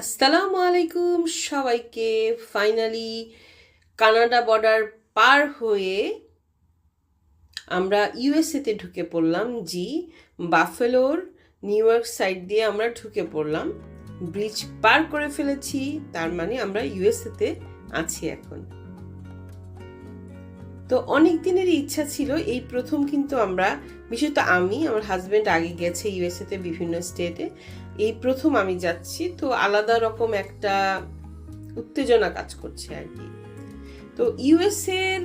আসসালামু আলাইকুম সবাইকে। ফাইনালি কানাডা বর্ডার পার হয়ে আমরা ইউএসএতে ঢুকে পড়লাম জি বাফেলোর নিউ ইয়র্ক সাইড দিয়ে আমরা ঢুকে পড়লাম। ব্রিজ পার করে ফেলেছি, তার মানে আমরা ইউএসএতে আছি এখন। তো অনেক দিনেরই ইচ্ছা ছিল, এই প্রথম কিন্তু আমরা, বিশেষত আমি, আমার হাজব্যান্ড আগে গেছে ইউএসএতে বিভিন্ন স্টেটে এই প্রথম আমি যাচ্ছি, তো আলাদা রকম একটা উত্তেজনা কাজ করছে আর কি। তো ইউএসএর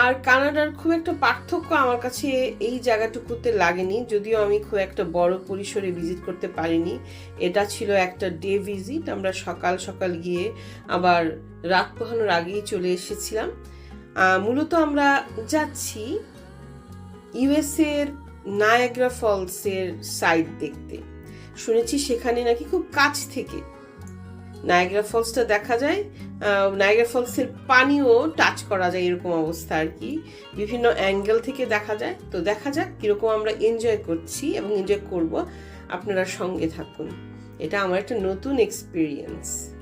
আর কানাডার খুব একটা পার্থক্য আমার কাছে এই জায়গাটুকুতে লাগেনি, যদিও আমি খুব একটা বড় পরিসরে ভিজিট করতে পারিনি। এটা ছিল একটা ডে ভিজিট, আমরা সকাল সকাল গিয়ে আবার রাত পোহানোর আগেই চলে এসেছিলাম। মূলত আমরা যাচ্ছি ইউএসএর নায়াগ্রা ফলসের সাইড দেখতে। শুনেছি সেখানে নাকি খুব কাছ থেকে। নায়গ্রা ফলসটা দেখা যায় নায়গ্রা ফলসের পানিও টাচ করা যায় এরকম অবস্থা আর কি। বিভিন্ন অ্যাঙ্গেল থেকে দেখা যায়। তো দেখা যাক কীরকম আমরা এনজয় করছি এবং এনজয় করব। আপনারা সঙ্গে থাকুন। এটা আমার একটা নতুন এক্সপিরিয়েন্স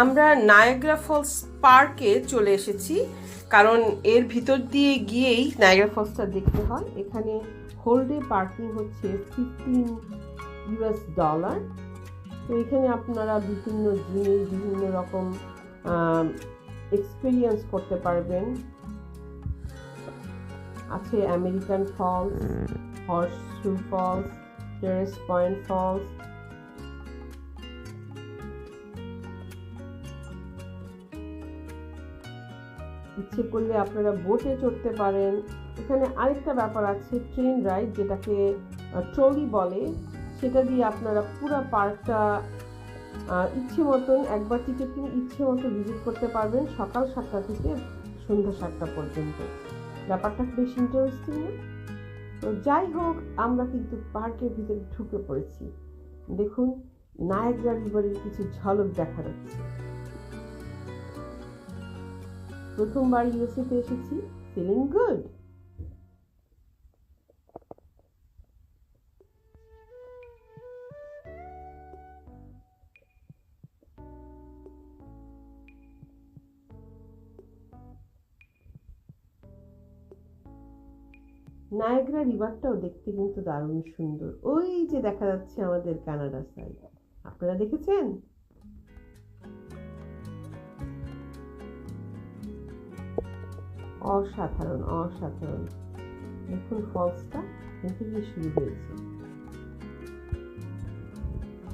আমরা নায়াগ্রা ফলস পার্কে চলে এসেছি, কারণ এর ভিতর দিয়ে গিয়েই নায়াগ্রা ফলসটা দেখতে হয়। এখানে হোল ডে পার্কিং হচ্ছে ফিফটিন ইউএস ডলার তো এখানে আপনারা বিভিন্ন জিনিস, বিভিন্ন রকম এক্সপিরিয়েন্স করতে পারবেন। আছে American Falls Horse Falls Terrace Point Falls ইচ্ছে করলে আপনারা বোটে চড়তে পারেন। এখানে আরেকটা ব্যাপার আছে ট্রেন রাইড যেটাকে ট্রলি বলে সেটা দিয়ে আপনারা পুরো পার্কটা ইচ্ছে মতন একবার টিকিট কিনে ইচ্ছে মতো ভিজিট করতে পারবেন সকাল সাতটা থেকে সন্ধ্যা সাতটা পর্যন্ত। ব্যাপারটা বেশ ইন্টারেস্টিং না। তো যাই হোক আমরা কিন্তু পার্কের ভিতরে ঢুকে পড়েছি। দেখুন নায়গ্রা রিভারের কিছু ঝলক দেখা যাচ্ছে। প্রথমবার ইউএসএতে এসেছি ফিলিং গুড নায়গ্রা রিভারটাও দেখতে কিন্তু দারুণ সুন্দর। ওই যে দেখা যাচ্ছে আমাদের কানাডা সাইড আপনারা দেখেছেন? অসাধারণ অসাধারণ। দেখুন ফলসটা থেকে শুরু হয়েছে।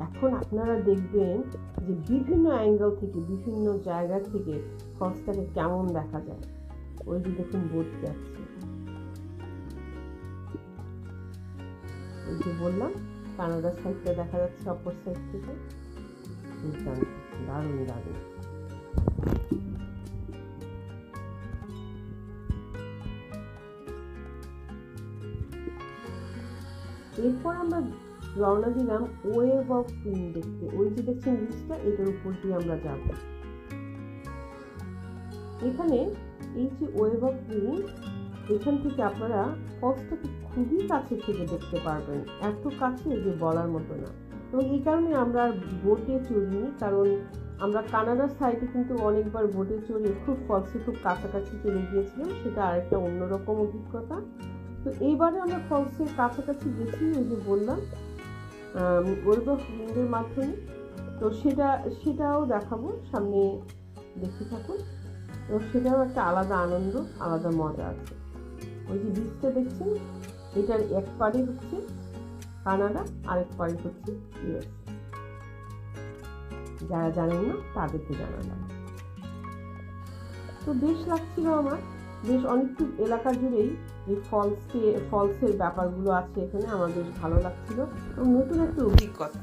এখন আপনারা দেখবেন যে বিভিন্ন অ্যাঙ্গেল থেকে, বিভিন্ন জায়গা থেকে ফলসটাকে কেমন দেখা যায়। ওই যে দেখুন বোট যাচ্ছে। ওই যে বললাম কানাডা সাইডটা দেখা যাচ্ছে অপর সাইড থেকে। দারুণ দারুণ। এরপর আমরা রওনা দিলাম ওয়েভ অফ কুইন দেখতে। ওই যে দেখছেন ব্রিজটা এটার উপর দিয়ে আমরা যাব। এখানে এই যে ওয়েভ অফ কুইন এখান থেকে আপনারা ফলসটাকে খুবই কাছে থেকে দেখতে পারবেন। এত কাছে যে বলার মতো না। এবং এই কারণে আমরা আর বোটে চড়িনি, কারণ আমরা কানাডার সাইডে কিন্তু অনেকবার বোটে চড়ে খুব ফলসে খুব কাছাকাছি চলে গিয়েছিলাম, সেটা আরেকটা অন্যরকম অভিজ্ঞতা। তো এইবারে আমরা ফলসের কাছাকাছি গেছি ওই যে বললাম ওয়েব অফ মাধ্যমে। তো সেটা, সেটাও দেখাবো, সামনে দেখতে থাকুন। তো সেটাও একটা আলাদা আনন্দ, আলাদা মজা আছে। ওই যে বীজটা দেখছেন, এটার এক পারে হচ্ছে কানাডা, আরেক পারে হচ্ছে ইউএস। যারা জানেন না, তাদেরকে জানালাম। তো বেশ লাগছিল আমার, বেশ অনেকটু এলাকা জুড়েই এই ফলসে ফলসের ব্যাপারগুলো আছে এখানে আমার বেশ ভালো লাগছিল। এবং নতুন একটা অভিজ্ঞতা।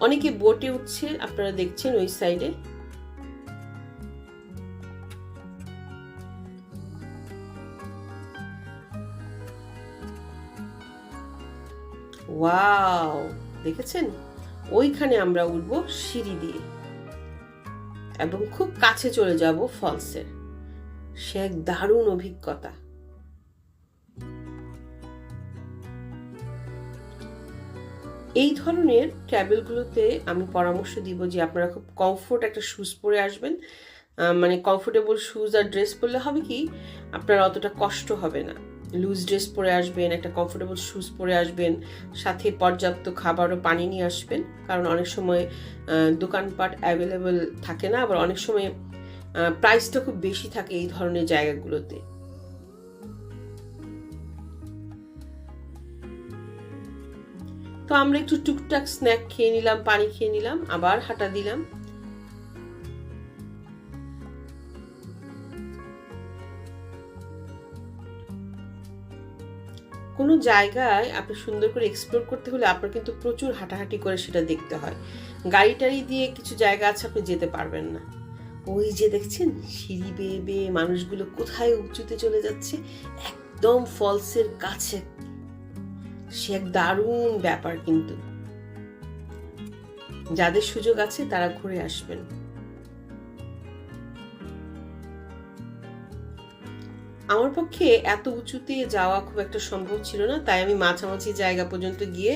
অনেকে বোটে উঠছে আপনারা দেখছেন ওই সাইডে ওয়াও দেখেছেন? ওইখানে আমরা উঠব সিঁড়ি দিয়ে। এবং খুব কাছে চলে যাব ফলসের সে এক দারুণ অভিজ্ঞতা। এই ধরনের ট্রাভেলগুলোতে আমি পরামর্শ দিব যে আপনারা খুব কমফোর্ট একটা শুজ পরে আসবেন। মানে কমফোর্টেবল শুজ আর ড্রেস পরলে হবে কি, আপনার অতটা কষ্ট হবে না। লুজ ড্রেস পরে আসবেন, একটা কমফোর্টেবল শুজ পরে আসবেন, সাথে পর্যাপ্ত খাবার ও পানি নিয়ে আসবেন। কারণ অনেক সময় দোকানপাট অ্যাভেলেবেল থাকে না, আবার অনেক সময় প্রাইসটা খুব বেশি থাকে এই ধরনের জায়গাগুলোতে। তো আমরা একটু টুকটাক স্ন্যাক খেয়ে নিলাম, পানি খেয়ে নিলাম, আবার হাঁটা দিলাম। কোনো জায়গায় আপনি সুন্দর করে এক্সপ্লোর করতে হলে আপনার কিন্তু প্রচুর হাঁটাহাঁটি করে সেটা দেখতে হয়। গাড়ি টাড়ি দিয়ে কিছু জায়গা আছে, আপনি যেতে পারবেন না। ওই যে দেখছেন, সিঁড়ি বেয়ে বেয়ে মানুষগুলো কোথায় উঁচুতে চলে যাচ্ছে? একদম ফলসের কাছে। সে এক দারুণ ব্যাপার কিন্তু। যাদের সুযোগ আছে তারা ঘুরে আসবেন। আমার পক্ষে এত উঁচুতে যাওয়া খুব একটা সম্ভব ছিল না, তাই আমি মাঝামাঝি জায়গা পর্যন্ত গিয়ে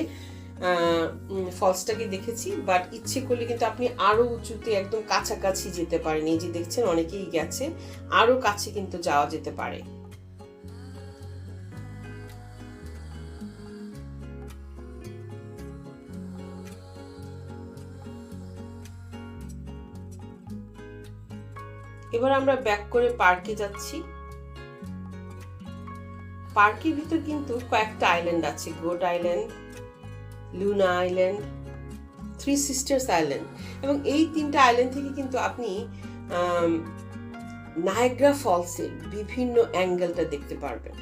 ফলসটাকে দেখেছি। বাট ইচ্ছে করলে কিন্তু আপনি আরও উঁচুতে একদম কাছাকাছি যেতে পারেন। এই যে দেখছেন, অনেকেই গেছে, আরও কাছে কিন্তু যাওয়া যেতে পারে। এবার আমরা ব্যাক করে পার্কে যাচ্ছি। পার্কের ভিতর কিন্তু কয়েকটা আইল্যান্ড আছে Goat Island Luna Island Three Sisters Island এবং এই তিনটা আইল্যান্ড থেকে কিন্তু আপনি নায়গ্রা ফলসের বিভিন্ন অ্যাঙ্গেলটা দেখতে পারবেন।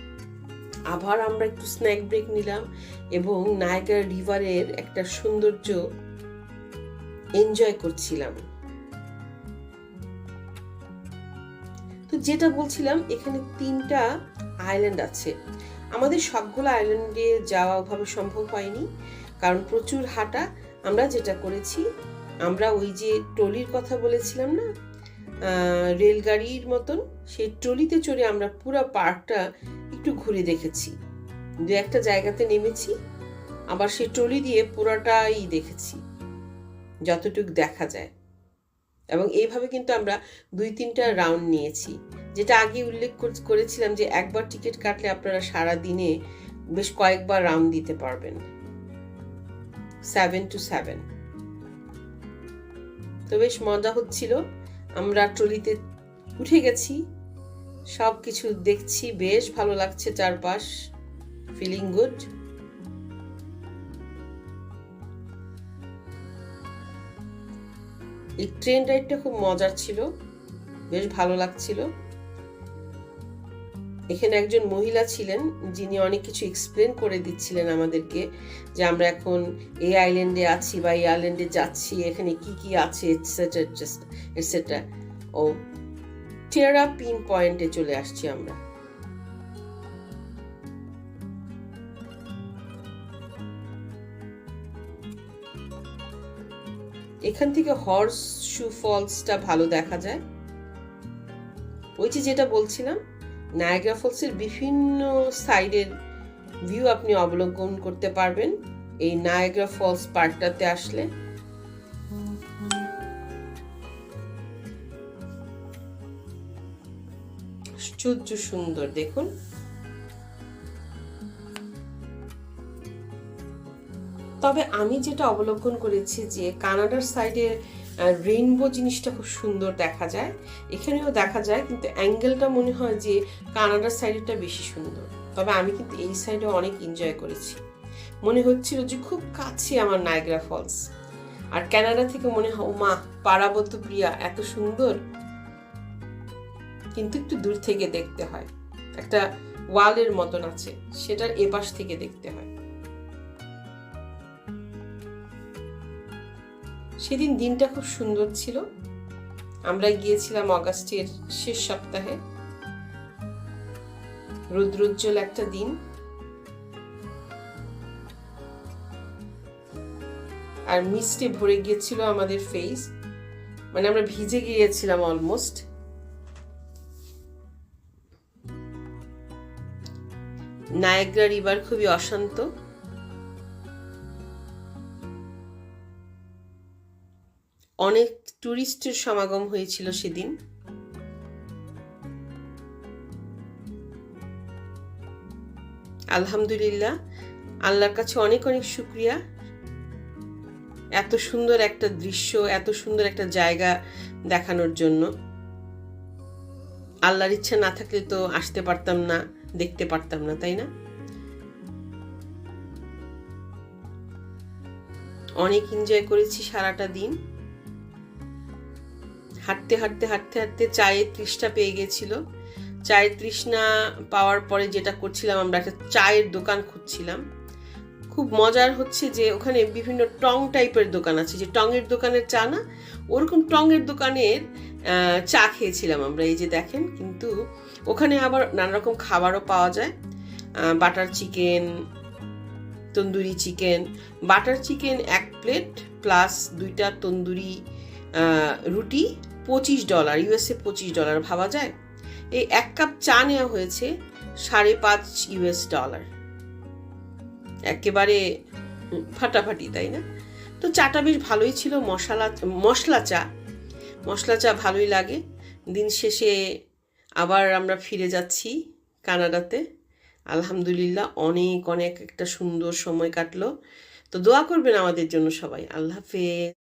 আবার আমরা একটু স্ন্যাক ব্রেক নিলাম এবং নায়গ্রা রিভারের একটা সৌন্দর্য এনজয় করছিলাম। তো যেটা বলছিলাম, এখানে তিনটা আইল্যান্ড আছে। আমাদের সবগুলো আইল্যান্ডে যাওয়া ওভাবে সম্ভব হয়নি, কারণ প্রচুর হাঁটা। আমরা যেটা করেছি, আমরা ওই যে ট্রলির কথা বলেছিলাম না? রেলগাড়ির মতন, সেই ট্রলিতে চড়ে আমরা পুরো পার্কটা একটু ঘুরে দেখেছি। দু একটা জায়গাতে নেমেছি, আবার সেই ট্রলি দিয়ে পুরোটাই দেখেছি, যতটুকু দেখা যায়। এবং এইভাবে কিন্তু আমরা দুই তিনটা রাউন্ড নিয়েছি। যেটা আগে উল্লেখ করেছিলাম যে একবার টিকিট কাটলে আপনারা সারা দিনে বেশ কয়েকবার রাউন্ড দিতে পারবেন। সেভেন টু সেভেন তো বেশ মজা হচ্ছিল। আমরা ট্রলিতে উঠে গেছি। সব কিছু দেখছি, বেশ ভালো লাগছে চারপাশ। ফিলিং গুড এই ট্রেন রাইডটা খুব মজার ছিল। বেশ ভালো লাগছিল। এখানে একজন মহিলা ছিলেন, যিনি অনেক কিছু এক্সপ্লেন করে দিচ্ছিলেন আমাদেরকে যে আমরা এখন এই আইল্যান্ডে আছি বা এই আইল্যান্ডে যাচ্ছি, এখানে কি কি আছে এটসেট্রা ও টেরা পিন পয়েন্টে চলে আসছি আমরা। এখান থেকে হর্স শু ফলসটা ভালো দেখা যায়। ওই যে যেটা বলছিলাম নায়াগ্রা ফলসের বিভিন্ন সাইডের ভিউ আপনি অবলম্বন করতে পারবেন। এই নায়াগ্রা ফলস পার্কটাতে আসলে। আশ্চর্য সুন্দর, দেখুন। তবে আমি যেটা অবলোকন করেছি যে কানাডার সাইডে রেইনবো জিনিসটা খুব সুন্দর দেখা যায়। এখানেও দেখা যায়, কিন্তু অ্যাঙ্গেলটা মনে হয় যে কানাডার সাইডেরটা বেশি সুন্দর। তবে আমি কিন্তু এই সাইডে অনেক এনজয় করেছি। মনে হচ্ছিল যে খুব কাছে আমার নায়গ্রা ফলস আর কানাডা থেকে মনে হয় মা পারাবত প্রিয়া, এত সুন্দর? কিন্তু একটু দূর থেকে দেখতে হয়। একটা ওয়ালের মতন আছে সেটার এপাশ থেকে দেখতে হয়। সেদিন দিনটা খুব সুন্দর ছিল। আমরা গিয়েছিলাম অগাস্টের শেষ সপ্তাহে। রুদ্রোজ্জ্বল একটা দিন। আর মিস্টে ভরে গিয়েছিল আমাদের ফেস মানে আমরা ভিজে গিয়েছিলাম অলমোস্ট নায়াগ্রা রিভার খুবই অশান্ত। অনেক টুরিস্টের সমাগম হয়েছিল সেদিন। আলহামদুলিল্লাহ, আল্লাহর কাছে অনেক অনেক শুক্রিয়া। এত সুন্দর একটা দৃশ্য, এত সুন্দর একটা জায়গা দেখানোর জন্য। আল্লাহর ইচ্ছা না থাকলে তো আসতে পারতাম না, দেখতে পারতাম না, তাই না? অনেক এনজয় করেছি সারাটা দিন। হাঁটতে হাঁটতে হাঁটতে হাঁটতে চায়ের তৃষ্ণা পেয়ে গেছিল। চায়ের তৃষ্ণা পাওয়ার পরে যেটা করছিলাম, আমরা একটা চায়ের দোকান খুঁজছিলাম। খুব মজার হচ্ছে যে ওখানে বিভিন্ন টং টাইপের দোকান আছে। যে টঙের দোকানের চা না, ওরকম টঙের দোকানের চা খেয়েছিলাম আমরা, এই যে দেখেন। কিন্তু ওখানে আবার নানা রকম খাবারও পাওয়া যায়। Butter chicken, tandoori chicken. Butter chicken এক প্লেট, প্লাস দুইটা তন্দুরি রুটি পঁচিশ ডলার ইউএসএ পঁচিশ ডলার ভাবা যায়। এই এক কাপ চা নেওয়া হয়েছে সাড়ে পাঁচ ইউএস ডলার একেবারে ফাটাফাটি, তাই না? তো চাটা বেশ ভালোই ছিল, মশলা মশলা চা। মশলা চা ভালোই লাগে। দিন শেষে আবার আমরা ফিরে যাচ্ছি কানাডাতে। আলহামদুলিল্লাহ অনেক অনেক একটা সুন্দর সময় কাটলো। তো দোয়া করবেন আমাদের জন্য সবাই। আল্লাহ হাফেজ।